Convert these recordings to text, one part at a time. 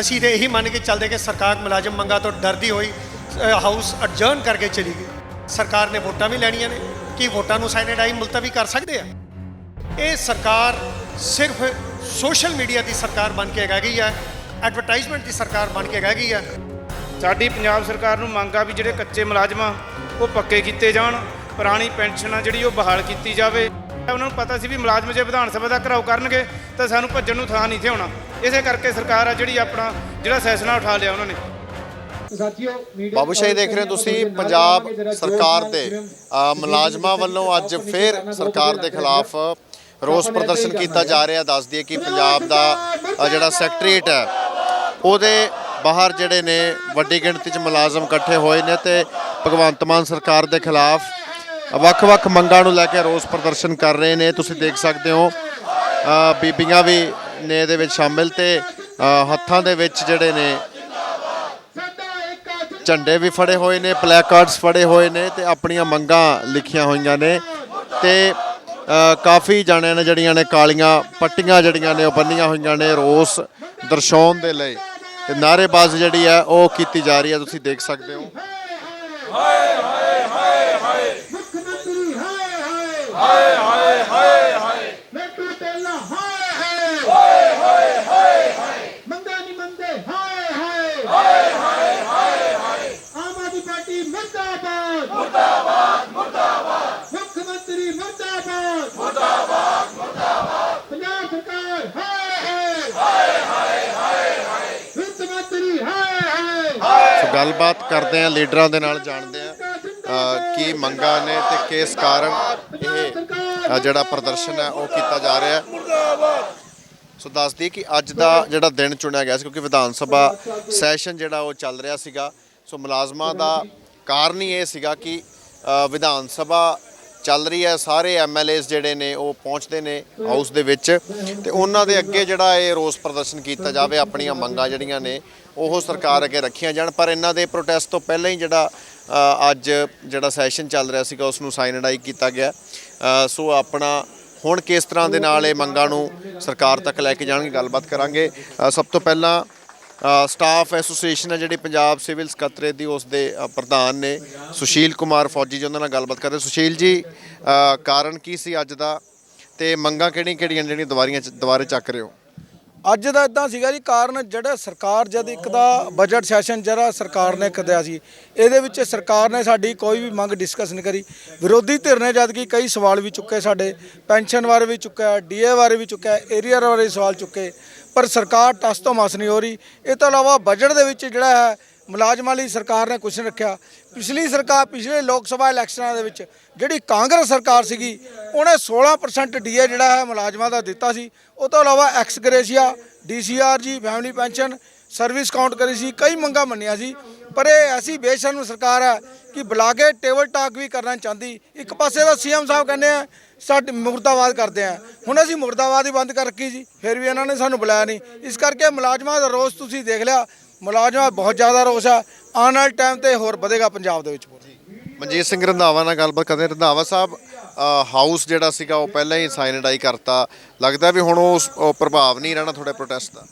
ਅਸੀਂ ਤੇ ਇਹੀ ਮੰਨ ਕੇ ਚੱਲਦੇ ਕਿ ਸਰਕਾਰ ਮੁਲਾਜ਼ਮ ਮੰਗਾ ਤੋਂ ਡਰਦੀ ਹੋਈ ਹਾਊਸ ਅਡਜਰਨ ਕਰਕੇ ਚਲੀ ਗਈ। ਸਰਕਾਰ ਨੇ ਵੋਟਾਂ ਵੀ ਲੈਣੀਆਂ ਨੇ। ਕੀ ਵੋਟਾਂ ਨੂੰ ਸਾਈਨੇਡਾਈ ਮੁਲਤਵੀ ਕਰ ਸਕਦੇ ਆ? ਇਹ ਸਰਕਾਰ ਸਿਰਫ ਸੋਸ਼ਲ ਮੀਡੀਆ ਦੀ ਸਰਕਾਰ ਬਣ ਕੇ ਰਹਿ ਗਈ ਹੈ ਐਡਵਰਟਾਈਜ਼ਮੈਂਟ ਦੀ ਸਰਕਾਰ ਬਣ ਕੇ ਰਹਿ ਗਈ ਹੈ। ਸਾਡੀ ਪੰਜਾਬ ਸਰਕਾਰ ਨੂੰ ਮੰਗ ਆ ਵੀ ਜਿਹੜੇ ਕੱਚੇ ਮੁਲਾਜ਼ਮ ਆ, ਉਹ ਪੱਕੇ ਕੀਤੇ ਜਾਣ। ਪੁਰਾਣੀ ਪੈਨਸ਼ਨ ਆ ਜਿਹੜੀ ਉਹ ਬਹਾਲ ਕੀਤੀ ਜਾਵੇ। ਉਹਨਾਂ ਨੂੰ ਪਤਾ ਸੀ ਵੀ ਮੁਲਾਜ਼ਮ ਜੇ ਵਿਧਾਨ ਸਭਾ ਦਾ ਘਰਾਓ ਕਰਨਗੇ, ਤਾਂ ਸਾਨੂੰ ਭੱਜਣ ਨੂੰ ਥਾਂ ਨਹੀਂ ਸੀ ਹੋਣਾ ਇਸੇ ਕਰਕੇ ਸਰਕਾਰ ਆ ਜਿਹੜੀ ਆਪਣਾ ਜਿਹੜਾ ਫੈਸਲਾ ਉਠਾ ਲਿਆ ਉਹਨਾਂ ਨੇ। ਬਾਬੂ ਸ਼ਾਹੀ ਦੇਖ ਰਹੇ ਹੋ ਤੁਸੀਂ ਪੰਜਾਬ ਸਰਕਾਰ ਦੇ ਅ, ਮੁਲਾਜ਼ਮਾਂ ਵੱਲੋਂ ਅੱਜ ਫਿਰ ਸਰਕਾਰ ਦੇ ਖਿਲਾਫ ਰੋਸ ਪ੍ਰਦਰਸ਼ਨ ਕੀਤਾ ਜਾ ਰਿਹਾ। ਦੱਸ ਦਈਏ ਕਿ ਪੰਜਾਬ ਦਾ ਜਿਹੜਾ ਸੈਕਟਰੀਏਟ ਹੈ ਉਹਦੇ ਬਾਹਰ ਜਿਹੜੇ ਨੇ ਵੱਡੀ ਗਿਣਤੀ 'ਚ ਮੁਲਾਜ਼ਮ ਇਕੱਠੇ ਹੋਏ ਨੇ ਤੇ ਭਗਵੰਤ ਮਾਨ ਸਰਕਾਰ ਦੇ ਖਿਲਾਫ ਵੱਖ-ਵੱਖ ਮੰਗਾਂ ਨੂੰ ਲੈ ਕੇ ਰੋਸ ਪ੍ਰਦਰਸ਼ਨ ਕਰ ਰਹੇ ਨੇ। ਤੁਸੀਂ ਦੇਖ ਸਕਦੇ ਹੋ ਬੀਬੀਆਂ ਵੀ ਨੇ ਇਹਦੇ ਵਿੱਚ ਸ਼ਾਮਿਲ ਤੇ ਹੱਥਾਂ ਦੇ ਵਿੱਚ ਜਿਹੜੇ ਨੇ ਝੰਡੇ ਵੀ ਫੜੇ ਹੋਏ ਨੇ ਪਲੈਕਾਰਡਸ ਫੜੇ ਹੋਏ ਨੇ ਤੇ ਆਪਣੀਆਂ ਮੰਗਾਂ ਲਿਖੀਆਂ ਹੋਈਆਂ ਨੇ ਤੇ ਕਾਫੀ ਜਾਣਿਆਂ ਨੇ ਜਿਹੜੀਆਂ ਨੇ ਕਾਲੀਆਂ ਪੱਟੀਆਂ ਜਿਹੜੀਆਂ ਨੇ ਉਹ ਬੰਨੀਆਂ ਹੋਈਆਂ ਨੇ ਰੋਸ ਦਰਸਾਉਣ ਦੇ ਲਈ ਤੇ ਨਾਅਰੇਬਾਜ਼ੀ ਜਿਹੜੀ ਹੈ ਉਹ ਕੀਤੀ ਜਾ ਰਹੀ ਹੈ, ਤੁਸੀਂ ਦੇਖ ਸਕਦੇ ਹੋ। ਮੁੱਖਮੰਤਰੀ ਹਾਏ ਹਾਏ ਹਾਏ। ਹਾਏ ਲੱਟੂ ਤੇਲਾ ਹਾਏ ਹਾਏ ਹਾਏ ਹਾਏ ਮੰਦਾ ਨਹੀਂ ਮੰਦੇ ਹਾਏ ਹਾਏ ਆਮ ਆਦਮੀ ਪਾਰਟੀ ਮੁਰਦਾਬਾਦ ਮੁਰਦਾਬਾਦ ਮੁਰਦਾਬਾਦ ਮੁੱਖ ਮੰਤਰੀ ਮੁਰਦਾਬਾਦ ਮੁਰਦਾਬਾਦ ਮੁਰਦਾਬਾਦ ਪੰਜਾਬ ਸਰਕਾਰ ਹਾਏ ਹਾਏ ਵਿੱਤ ਮੰਤਰੀ ਹਾਏ ਹਾਏ ਸੋ ਗੱਲਬਾਤ ਕਰਦੇ ਆ ਲੀਡਰਾਂ ਦੇ ਨਾਲ ਜਾਣਦੇ ਆ ਕੀ ਮੰਗਾਂ ਨੇ ਤੇ ਕਿਸ ਕਾਰਨ ਇਹ ਜਿਹੜਾ ਪ੍ਰਦਰਸ਼ਨ ਹੈ, ਉਹ ਕੀਤਾ ਜਾ ਰਿਹਾ ਹੈ। ਸੋ ਦੱਸਦੀ ਕਿ ਅੱਜ ਦਾ ਜਿਹੜਾ ਦਿਨ ਚੁਣਿਆ ਗਿਆ ਸੀ, ਕਿਉਂਕਿ ਵਿਧਾਨ ਸਭਾ ਸੈਸ਼ਨ ਜਿਹੜਾ ਉਹ ਚੱਲ ਰਿਹਾ ਸੀਗਾ, ਸੋ ਮੁਲਾਜ਼ਮਾਂ ਦਾ ਕਾਰਨ ਹੀ ਇਹ ਸੀਗਾ ਕਿ ਵਿਧਾਨ ਸਭਾ ਚੱਲ ਰਹੀ ਹੈ, ਸਾਰੇ ਐਮਐਲਏਸ ਜਿਹੜੇ ਨੇ ਉਹ ਪਹੁੰਚਦੇ ਨੇ ਹਾਊਸ ਦੇ ਵਿੱਚ ਤੇ ਉਹਨਾਂ ਦੇ ਅੱਗੇ ਜਿਹੜਾ ਇਹ ਰੋਸ ਪ੍ਰਦਰਸ਼ਨ ਕੀਤਾ ਜਾਵੇ, ਆਪਣੀਆਂ ਮੰਗਾਂ ਜਿਹੜੀਆਂ ਨੇ ਉਹ ਸਰਕਾਰ ਅੱਗੇ ਰੱਖੀਆਂ ਜਾਣ। ਪਰ ਇਹਨਾਂ ਦੇ ਪ੍ਰੋਟੈਸਟ ਤੋਂ ਪਹਿਲਾਂ ਹੀ ਜਿਹੜਾ ਅੱਜ ਜਿਹੜਾ ਸੈਸ਼ਨ ਚੱਲ ਰਿਹਾ ਸੀਗਾ ਉਸ ਨੂੰ ਸਾਈਨਡਾਈ ਕੀਤਾ ਗਿਆ। ਸੋ ਆਪਣਾ ਹੁਣ ਕਿਸ ਤਰ੍ਹਾਂ ਦੇ ਨਾਲ ਇਹ ਮੰਗਾਂ ਨੂੰ ਸਰਕਾਰ ਤੱਕ ਲੈ ਕੇ ਜਾਣਗੇ, ਗੱਲਬਾਤ ਕਰਾਂਗੇ। ਸਭ ਤੋਂ ਪਹਿਲਾਂ ਸਟਾਫ ਐਸੋਸੀਏਸ਼ਨ ਹੈ ਜਿਹੜੀ ਪੰਜਾਬ ਸਿਵਲ ਸਕੱਤਰੇ ਦੀ ਉਸ ਦੇ ਪ੍ਰਧਾਨ ਨੇ, ਸੁਸ਼ੀਲ ਕੁਮਾਰ ਫੌਜੀ ਜੀ, ਉਹਨਾਂ ਨਾਲ ਗੱਲਬਾਤ ਕਰਦੇ। ਸੁਸ਼ੀਲ ਜੀ ਕਾਰਨ ਕੀ ਸੀ ਅੱਜ ਦਾ? ਤੇ ਮੰਗਾਂ ਕਿਹੜੀਆਂ ਕਿਹੜੀਆਂ ਜਿਹੜੀਆਂ ਦੁਬਾਰੀਆਂ ਚ- ਦੁਬਾਰੇ ਚੱਕ ਰਹੇ ਹੋ? ਅੱਜ ਦਾ ਇਦਾਂ ਸੀਗਾ ਜੀ, ਕਾਰਨ ਜਿਹੜਾ ਸਰਕਾਰ, ਜਦ ਇੱਕ ਦਾ ਬਜਟ ਸੈਸ਼ਨ ਜਿਹੜਾ ਸਰਕਾਰ ਨੇ ਕਰਿਆ ਸੀ, ਇਹਦੇ ਵਿੱਚ ਸਰਕਾਰ ਨੇ ਸਾਡੀ ਕੋਈ ਵੀ ਮੰਗ ਡਿਸਕਸ ਨਹੀਂ ਕਰੀ। ਵਿਰੋਧੀ ਧਿਰ ਨੇ ਜਦ ਕਿ ਕਈ ਸਵਾਲ ਵੀ ਚੁੱਕੇ ਸਾਡੇ, ਪੈਨਸ਼ਨ ਬਾਰੇ ਵੀ ਚੁੱਕਿਆ ਡੀਏ ਬਾਰੇ ਵੀ ਚੁੱਕਿਆ, ਏਰੀਆ ਬਾਰੇ ਸਵਾਲ ਚੁੱਕੇ। ਪਰ ਸਰਕਾਰ ਟਸ ਤੋਂ ਮਸ ਨਹੀਂ ਹੋ ਰਹੀ। ਇਹ ਤੋਂ ਇਲਾਵਾ ਬਜਟ ਦੇ ਵਿੱਚ ਜਿਹੜਾ ਹੈ, ਮੁਲਾਜ਼ਮਾਂ ਲਈ ਸਰਕਾਰ ਨੇ ਕੁਝ ਨਹੀਂ ਰੱਖਿਆ। ਪਿਛਲੀ ਸਰਕਾਰ, ਪਿਛਲੇ ਲੋਕ ਸਭਾ ਇਲੈਕਸ਼ਨਾਂ ਦੇ ਵਿੱਚ ਜਿਹੜੀ ਕਾਂਗਰਸ ਸਰਕਾਰ ਸੀਗੀ, ਉਹਨੇ 16% ਡੀਏ ਜਿਹੜਾ ਹੈ ਮੁਲਾਜ਼ਮਾਂ ਦਾ ਦਿੱਤਾ ਸੀ। ਉਹ ਤੋਂ ਇਲਾਵਾ ex gratia DCR G family pension service count ਕਰੀ ਸੀ, ਕਈ ਮੰਗਾਂ ਮੰਨੀਆਂ ਸੀ। ਪਰ ਇਹ ਐਸੀ ਬੇਸ਼ਰਮ ਸਰਕਾਰ ਹੈ ਕਿ ਬੁਲਾ ਕੇ ਟੇਬਲ ਟਾਕ ਵੀ ਕਰਨਾ ਚਾਹੁੰਦੀ। ਇੱਕ ਪਾਸੇ ਦਾ ਸੀਐਮ ਸਾਹਿਬ ਕਹਿੰਦੇ ਆ ਸਾਡੀ ਮੁਰਦਾਬਾਦ ਕਰਦੇ ਆ। ਹੁਣ ਅਸੀਂ ਮੁਰਦਾਬਾਦ ਹੀ ਬੰਦ ਕਰ ਰੱਖੀ ਜੀ ਫਿਰ ਵੀ ਇਹਨਾਂ ਨੇ ਸਾਨੂੰ ਬੁਲਾਇਆ ਨਹੀਂ। ਇਸ ਕਰਕੇ ਮੁਲਾਜ਼ਮਾਂ ਦਾ ਰੋਸ ਤੁਸੀਂ ਦੇਖ ਲਿਆ। ਮੁਲਾਜ਼ਮਾਂ ਦਾ ਬਹੁਤ ਜ਼ਿਆਦਾ ਰੋਸ ਆ। ਆਉਣ ਵਾਲੇ ਟਾਈਮ ਤੇ ਹੋਰ ਵਧੇਗਾ ਪੰਜਾਬ ਦੇ ਵਿੱਚ ਮਨਜੀਤ ਸਿੰਘ ਰੰਧਾਵਾ ਨਾਲ ਗੱਲਬਾਤ ਕਰਦੇ। ਰੰਧਾਵਾ ਸਾਹਿਬ ਹਾਊਸ ਜਿਹੜਾ ਸੀਗਾ ਉਹ ਪਹਿਲਾਂ ਹੀ ਸਾਈਨਡਾਈ ਕਰਤਾ। ਲੱਗਦਾ ਵੀ ਹੁਣ ਉਸ ਉਹ ਪ੍ਰਭਾਵ ਨਹੀਂ ਰਹਿਣਾ ਤੁਹਾਡੇ ਪ੍ਰੋਟੈਸਟ ਦਾ।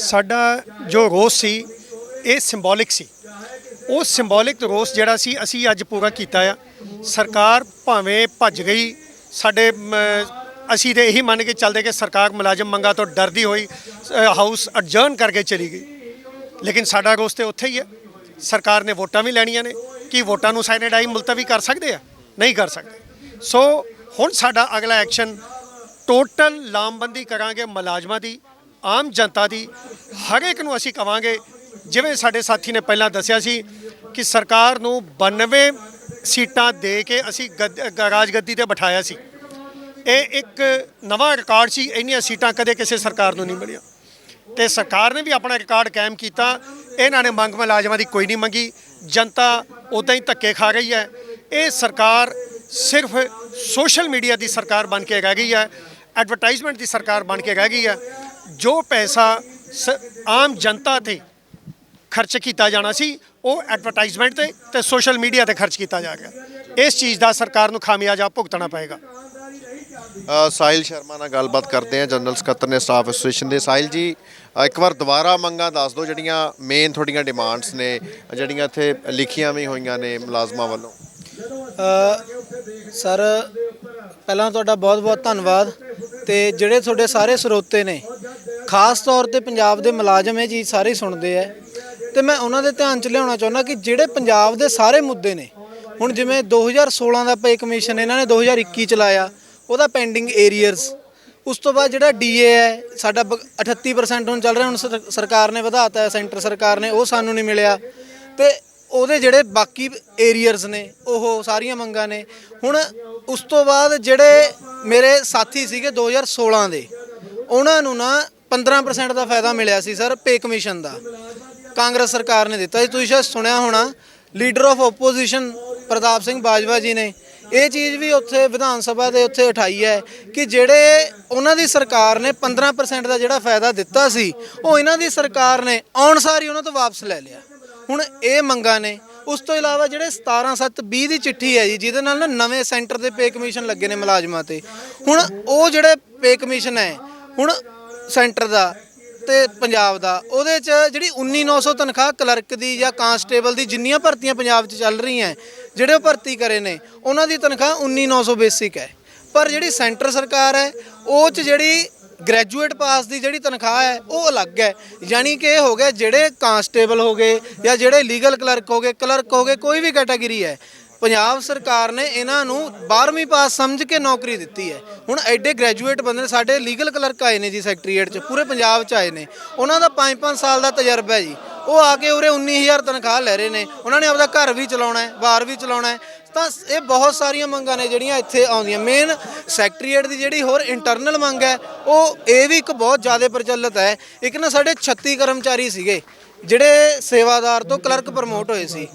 ਸਾਡਾ ਜੋ ਰੋਸ ਸੀ ਇਹ ਸਿੰਬੋਲਿਕ ਸੀ। ਉਹ ਸਿੰਬੋਲਿਕ ਰੋਸ ਜਿਹੜਾ ਸੀ ਅਸੀਂ ਅੱਜ ਪੂਰਾ ਕੀਤਾ ਆ। ਸਰਕਾਰ ਭਾਵੇਂ ਭੱਜ ਗਈ, ਸਾਡੇ ਅਸੀਂ ਤੇ ਇਹੀ ਮੰਨ ਕੇ ਚੱਲਦੇ ਕਿ ਸਰਕਾਰ ਮੁਲਾਜ਼ਮ ਮੰਗਾ ਤੋਂ ਡਰਦੀ ਹੋਈ ਹਾਊਸ ਅਡਜਰਨ ਕਰਕੇ ਚਲੀ ਗਈ। ਲੇਕਿਨ ਸਾਡਾ ਰੋਸ ਤੇ ਉੱਥੇ ਹੀ ਹੈ। ਸਰਕਾਰ ਨੇ ਵੋਟਾਂ ਵੀ ਲੈਣੀਆਂ ਨੇ। ਕੀ ਵੋਟਾਂ ਨੂੰ ਸੈਨੇਟਾਈਜ਼ ਮੁਲਤਵੀ ਕਰ ਸਕਦੇ ਆ? ਨਹੀਂ ਕਰ ਸਕਦੇ। ਸੋ ਹੁਣ ਸਾਡਾ ਅਗਲਾ ਐਕਸ਼ਨ ਟੋਟਲ ਲਾਮਬੰਦੀ ਕਰਾਂਗੇ ਮੁਲਾਜ਼ਮਾਂ ਦੀ, ਆਮ ਜਨਤਾ ਦੀ। ਹਰ ਇੱਕ ਨੂੰ ਅਸੀਂ ਕਵਾਂਗੇ, ਜਿਵੇਂ ਸਾਡੇ ਸਾਥੀ ਨੇ ਪਹਿਲਾਂ ਦੱਸਿਆ ਸੀ ਕਿ ਸਰਕਾਰ ਨੂੰ 92 ਸੀਟਾਂ ਦੇ ਕੇ ਅਸੀਂ ਗੱਦ- ਗ- ਰਾਜਗੱਦੀ ਤੇ ਬਿਠਾਇਆ ਸੀ। ਇਹ ਇੱਕ ਨਵਾਂ ਰਿਕਾਰਡ ਸੀ, ਇੰਨੀਆਂ ਸੀਟਾਂ ਕਦੇ ਕਿਸੇ ਸਰਕਾਰ ਨੂੰ ਨਹੀਂ ਮਿਲੀਆਂ। ਤੇ ਸਰਕਾਰ ਨੇ ਵੀ ਆਪਣਾ ਰਿਕਾਰਡ ਕਾਇਮ ਕੀਤਾ। ਇਹਨਾਂ ਨੇ ਮੰਗ ਮੁਲਾਜ਼ਮਾਂ ਦੀ ਕੋਈ ਨਹੀਂ ਮੰਗੀ। ਜਨਤਾ ਉਦਾਂ ਹੀ ਧੱਕੇ ਖਾ ਰਹੀ ਹੈ। ਇਹ ਸਰਕਾਰ ਸਿਰਫ ਸੋਸ਼ਲ ਮੀਡੀਆ ਦੀ ਸਰਕਾਰ ਬਣ ਕੇ ਰਹਿ ਗਈ ਹੈ। ਐਡਵਰਟਾਈਜ਼ਮੈਂਟ ਦੀ ਸਰਕਾਰ ਬਣ ਕੇ ਰਹਿ ਗਈ ਹੈ। ਜੋ ਪੈਸਾ ਸ- ਆਮ ਜਨਤਾ ਤੇ ਖਰਚ ਕੀਤਾ ਜਾਣਾ ਸੀ ਉਹ ਐਡਵਰਟਾਈਜ਼ਮੈਂਟ ਤੇ ਤੇ ਸੋਸ਼ਲ ਮੀਡੀਆ ਤੇ ਖਰਚ ਕੀਤਾ ਜਾ ਗਿਆ। ਇਸ ਚੀਜ਼ ਦਾ ਸਰਕਾਰ ਨੂੰ ਖਾਮਿਆਜਾ ਭੁਗਤਣਾ ਪਏਗਾ। ਸਾਹਿਲ ਸ਼ਰਮਾ ਨਾਲ ਗੱਲਬਾਤ ਕਰਦੇ ਆ ਜਨਰਲ ਸਕੱਤਰ ਨੇ ਸਟਾਫ ਐਸੋਸੀਏਸ਼ਨ ਦੇ। ਸਾਹਿਲ ਜੀ ਇੱਕ ਵਾਰ ਦੁਬਾਰਾ ਮੰਗਾਂ ਦੱਸ ਦਿਓ ਜਿਹੜੀਆਂ ਮੇਨ ਤੁਹਾਡੀਆਂ ਡਿਮਾਂਡਸ ਨੇ ਜਿਹੜੀਆਂ ਇੱਥੇ ਲਿਖੀਆਂ ਵੀ ਹੋਈਆਂ ਨੇ ਮੁਲਾਜ਼ਮਾਂ ਵੱਲੋਂ। ਸਰ ਪਹਿਲਾਂ ਤੁਹਾਡਾ ਬਹੁਤ-ਬਹੁਤ ਧੰਨਵਾਦ ਤੇ ਜਿਹੜੇ ਤੁਹਾਡੇ ਸਾਰੇ ਸਰੋਤੇ ਨੇ ਖਾਸ ਤੌਰ ਤੇ ਪੰਜਾਬ ਦੇ ਮੁਲਾਜ਼ਮ ਇਹ ਚੀਜ਼ ਸਾਰੇ ਹੀ ਸੁਣਦੇ ਆ ਤੇ ਮੈਂ ਉਹਨਾਂ ਦੇ ਧਿਆਨ ਚ ਲਿਆਉਣਾ ਚਾਹੁੰਦਾ ਕਿ ਜਿਹੜੇ ਪੰਜਾਬ ਦੇ ਸਾਰੇ ਮੁੱਦੇ ਨੇ, ਹੁਣ ਜਿਵੇਂ 2016 ਦਾ ਪੇ ਕਮਿਸ਼ਨ ਇਹਨਾਂ ਨੇ 2021 ਚ ਲਾਇਆ, ਉਹਦਾ ਪੈਂਡਿੰਗ ਏਰੀਅਰਸ ਉਸ ਤੋਂ ਬਾਅਦ ਜਿਹੜਾ ਡੀਏ ਹੈ, ਸਾਡਾ ਬ- 38% ਹੁਣ ਚੱਲ ਰਿਹਾ, ਹੁਣ ਸਰਕਾਰ ਨੇ ਵਧਾਤਾ ਹੈ ਸੈਂਟਰ ਸਰਕਾਰ ਨੇ, ਉਹ ਸਾਨੂੰ ਨਹੀਂ ਮਿਲਿਆ। ਤੇ ਉਹਦੇ ਜਿਹੜੇ ਬਾਕੀ ਏਰੀਅਰਸ ਨੇ, ਉਹ ਸਾਰੀਆਂ ਮੰਗਾਂ ਨੇ। ਹੁਣ ਉਸ ਤੋਂ ਬਾਅਦ ਜਿਹੜੇ ਮੇਰੇ ਸਾਥੀ ਸੀਗੇ 2016 ਦੇ, ਉਹਨਾਂ ਨੂੰ ਨਾ 15% ਦਾ ਫਾਇਦਾ ਮਿਲਿਆ ਸੀ, ਸਰ, ਪੇ ਕਮਿਸ਼ਨ ਦਾ। ਕਾਂਗਰਸ ਸਰਕਾਰ ਨੇ ਦਿੱਤਾ। ਜੀ ਤੁਸੀਂ ਸ਼ਾਇਦ ਸੁਣਿਆ ਹੋਣਾ, leader of opposition Pratap Singh Bajwa ji ਨੇ। ਇਹ ਚੀਜ਼ ਵੀ ਉੱਥੇ ਵਿਧਾਨ ਸਭਾ ਦੇ ਉੱਥੇ ਉਠਾਈ ਹੈ ਕਿ ਜਿਹੜੇ ਉਹਨਾਂ ਦੀ ਸਰਕਾਰ ਨੇ 15% ਦਾ ਜਿਹੜਾ ਫਾਇਦਾ ਦਿੱਤਾ ਸੀ, ਉਹ ਇਹਨਾਂ ਦੀ ਸਰਕਾਰ ਨੇ ਆਉਣ ਸਾਰ ਹੀ ਉਹਨਾਂ ਤੋਂ ਵਾਪਸ ਲੈ ਲਿਆ। ਹੁਣ ਇਹ ਮੰਗਾਂ ਨੇ। ਉਸ ਤੋਂ ਇਲਾਵਾ ਜਿਹੜੇ 17720 ਦੀ ਚਿੱਠੀ ਹੈ ਜੀ, ਜਿਹਦੇ ਨਾਲ ਨਾ ਨਵੇਂ ਸੈਂਟਰ ਦੇ ਪੇ ਕਮਿਸ਼ਨ ਲੱਗੇ ਨੇ ਮੁਲਾਜ਼ਮਾਂ ਤੇ। ਹੁਣ ਉਹ ਜਿਹੜੇ ਪੇ ਕਮਿਸ਼ਨ ਹੈ, ਹੁਣ ਸੈਂਟਰ ਦਾ ਤੇ ਪੰਜਾਬ ਦਾ। ਉਹਦੇ ਚ ਜਿਹੜੀ 19900 ਤਨਖਾਹ ਕਲਰਕ ਦੀ ਜਾਂ ਕਾਂਸਟੇਬਲ ਦੀ ਜਿੰਨੀਆਂ ਭਰਤੀਆਂ ਪੰਜਾਬ 'ਚ ਚੱਲ ਰਹੀਆਂ ਜਿਹੜੇ ਉਹ ਭਰਤੀ ਕਰੇ ਨੇ, ਉਹਨਾਂ ਦੀ ਤਨਖਾਹ 19900 ਬੇਸਿਕ ਹੈ ਪਰ ਜਿਹੜੀ ਸੈਂਟਰ ਸਰਕਾਰ ਹੈ ਉਹ 'ਚ ਜਿਹੜੀ ਗ੍ਰੈਜੂਏਟ ਪਾਸ ਦੀ ਜਿਹੜੀ ਤਨਖਾਹ ਹੈ ਉਹ ਅਲੱਗ ਹੈ ਯਾਨੀ ਕਿ ਇਹ ਹੋ ਗਿਆ ਜਿਹੜੇ ਕਾਂਸਟੇਬਲ ਹੋ ਗਏ ਜਾਂ ਜਿਹੜੇ ਲੀਗਲ ਕਲਰਕ ਹੋ ਗਏ, ਕਲਰਕ ਹੋ ਗਏ, ਕੋਈ ਵੀ ਕੈਟਾਗਰੀ ਹੈ ਪੰਜਾਬ ਸਰਕਾਰ ਨੇ ਇਹਨਾਂ ਨੂੰ 12ਵੀਂ ਪਾਸ ਸਮਝ ਕੇ ਨੌਕਰੀ ਦਿੱਤੀ ਹੈ। ਹੁਣ ਐਡੇ ਗ੍ਰੈਜੂਏਟ ਬੰਦੇ ਨੇ, ਸਾਡੇ ਲੀਗਲ ਕਲਰਕ ਆਏ ਨੇ ਜੀ ਸੈਕਟਰੀਏਟ 'ਚ, ਪੂਰੇ ਪੰਜਾਬ 'ਚ ਆਏ ਨੇ। ਉਹਨਾਂ ਦਾ 5-5 ਸਾਲ ਦਾ ਤਜਰਬਾ ਹੈ ਜੀ। ਉਹ ਆ ਕੇ ਉਰੇ 19000 ਤਨਖਾਹ ਲੈ ਰਹੇ ਨੇ। ਉਹਨਾਂ ਨੇ ਆਪਦਾ ਘਰ ਵੀ ਚਲਾਉਣਾ ਹੈ, ਬਾਹਰ ਵੀ ਚਲਾਉਣਾ ਹੈ। ਤਾਂ ਇਹ ਬਹੁਤ ਸਾਰੀਆਂ ਮੰਗਾਂ ਨੇ ਜਿਹੜੀਆਂ ਇੱਥੇ ਆਉਂਦੀਆਂ। ਮੇਨ ਸੈਕਟਰੀਏਟ ਦੀ ਜਿਹੜੀ ਹੋਰ ਇੰਟਰਨਲ ਮੰਗ ਹੈ, ਉਹ ਇਹ ਵੀ ਇੱਕ ਬਹੁਤ ਜ਼ਿਆਦਾ ਪ੍ਰਚਲਿਤ ਹੈ। ਇੱਕ ਨਾ ਸਾਡੇ 36 ਕਰਮਚਾਰੀ ਸੀਗੇ, ਜਿਹੜੇ ਸੇਵਾਦਾਰ ਤੋਂ ਕਲਰਕ ਪ੍ਰਮੋਟ ਹੋਏ ਸੀ।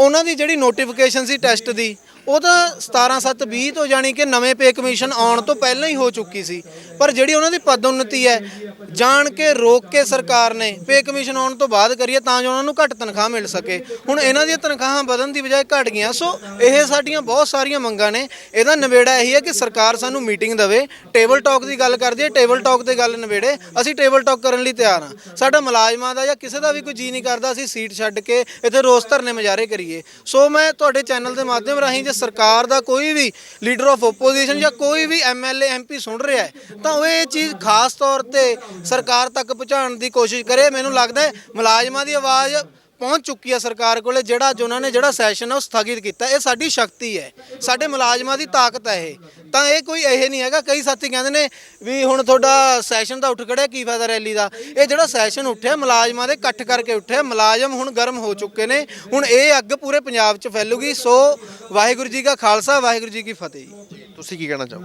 ਉਹਨਾਂ ਦੀ ਜਿਹੜੀ ਨੋਟੀਫਿਕੇਸ਼ਨ ਸੀ ਟੈਸਟ ਦੀ ਉਹ ਤਾਂ 17720 ਤੋਂ ਜਾਣੀ ਕਿ ਨਵੇਂ ਪੇ ਕਮਿਸ਼ਨ ਆਉਣ ਤੋਂ ਪਹਿਲਾਂ ਹੀ ਹੋ ਚੁੱਕੀ ਸੀ। ਪਰ ਜਿਹੜੀ ਉਹਨਾਂ ਦੀ ਪਦੋન્નਤੀ ਹੈ, ਜਾਣ ਕੇ, ਰੋਕ ਕੇ ਸਰਕਾਰ ਨੇ ਪੇ ਕਮਿਸ਼ਨ ਆਉਣ ਤੋਂ ਬਾਅਦ ਕਰੀਏ ਤਾਂ ਜੋ ਉਹਨਾਂ ਨੂੰ ਘੱਟ ਤਨਖਾਹ ਮਿਲ ਸਕੇ। ਹੁਣ ਇਹਨਾਂ ਦੀਆਂ ਤਨਖਾਹਾਂ ਵਧਣ ਦੀ ਬਜਾਏ ਘਟ ਗਈਆਂ। ਸੋ ਇਹ ਸਾਡੀਆਂ ਬਹੁਤ ਸਾਰੀਆਂ ਮੰਗਾਂ ਨੇ। ਇਹਦਾ ਨਵੇੜਾ ਇਹੀ ਹੈ ਕਿ ਸਰਕਾਰ ਸਾਨੂੰ ਮੀਟਿੰਗ ਦੇਵੇ। ਟੇਬਲ ਟਾਕ ਦੀ ਗੱਲ ਕਰਦੀ ਹੈ, ਟੇਬਲ ਟਾਕ ਤੇ ਗੱਲ ਨਵੇੜੇ ਅਸੀਂ ਟੇਬਲ ਟਾਕ ਕਰਨ ਲਈ ਤਿਆਰ ਹਾਂ। ਸਾਡਾ ਮੁਲਾਜ਼ਮਾਂ ਦਾ ਜਾਂ ਕਿਸੇ ਦਾ ਵੀ ਕੋਈ ਜੀ ਨਹੀਂ ਕਰਦਾ, ਅਸੀਂ ਸੀਟ ਛੱਡ ਕੇ ਇੱਥੇ ਰੋਸ ਧਰਨੇ ਮੁਜ਼ਾਹਰੇ ਕਰੀਏ। ਸੋ ਮੈਂ ਤੁਹਾਡੇ ਚੈਨਲ ਦੇ ਮਾਧਿਅਮ ਰਾਹੀਂ ਜੇ ਸਰਕਾਰ ਦਾ ਕੋਈ ਵੀ ਲੀਡਰ ਆਫ ਆਪੋਜੀਸ਼ਨ ਜਾਂ ਕੋਈ ਵੀ ਐਮਐਲਏ ਐਮਪੀ ਸੁਣ ਰਿਹਾ ਹੈ, ਤਾਂ ਉਹ ਇਹ ਚੀਜ਼ ਖਾਸ ਤੌਰ ਤੇ ਸਰਕਾਰ ਤੱਕ ਪਹੁੰਚਾਉਣ ਦੀ ਕੋਸ਼ਿਸ਼ ਕਰੇ। ਮੈਨੂੰ ਲੱਗਦਾ ਹੈ ਮੁਲਾਜ਼ਮਾਂ ਦੀ ਆਵਾਜ਼ ਪਹੁੰਚ ਚੁੱਕੀ ਹੈ ਸਰਕਾਰ ਕੋਲੇ, ਜਿਹੜਾ ਜੋ ਉਹਨਾਂ ਨੇ ਜਿਹੜਾ ਸੈਸ਼ਨ ਹੈ ਉਹ ਸਥਗਿਤ ਕੀਤਾ, ਇਹ ਸਾਡੀ ਸ਼ਕਤੀ ਹੈ, ਸਾਡੇ ਮੁਲਾਜ਼ਮਾਂ ਦੀ ਤਾਕਤ ਹੈ ਇਹ। ਤਾਂ ਇਹ ਕੋਈ ਇਹ ਨਹੀਂ ਹੈਗਾ, ਕਈ ਸਾਥੀ ਕਹਿੰਦੇ ਨੇ ਵੀ ਹੁਣ ਤੁਹਾਡਾ ਸੈਸ਼ਨ ਦਾ ਉੱਠ ਖੜਿਆ, ਕੀ ਫਾਇਦਾ ਰੈਲੀ ਦਾ? ਇਹ ਜਿਹੜਾ ਸੈਸ਼ਨ ਉੱਠਿਆ, ਮੁਲਾਜ਼ਮਾਂ ਦੇ ਇਕੱਠ ਕਰਕੇ ਉੱਠਿਆ, ਮੁਲਾਜ਼ਮ ਹੁਣ ਗਰਮ ਹੋ ਚੁੱਕੇ ਨੇ। ਹੁਣ ਇਹ ਅੱਗ ਪੂਰੇ ਪੰਜਾਬ 'ਚ ਫੈਲੂਗੀ, ਸੋ ਵਾਹਿਗੁਰੂ ਜੀ ਕਾ ਖਾਲਸਾ, ਵਾਹਿਗੁਰੂ ਜੀ ਕੀ ਫਤਿਹ। ਜੀ ਤੁਸੀਂ ਕੀ ਕਹਿਣਾ ਚਾਹੋ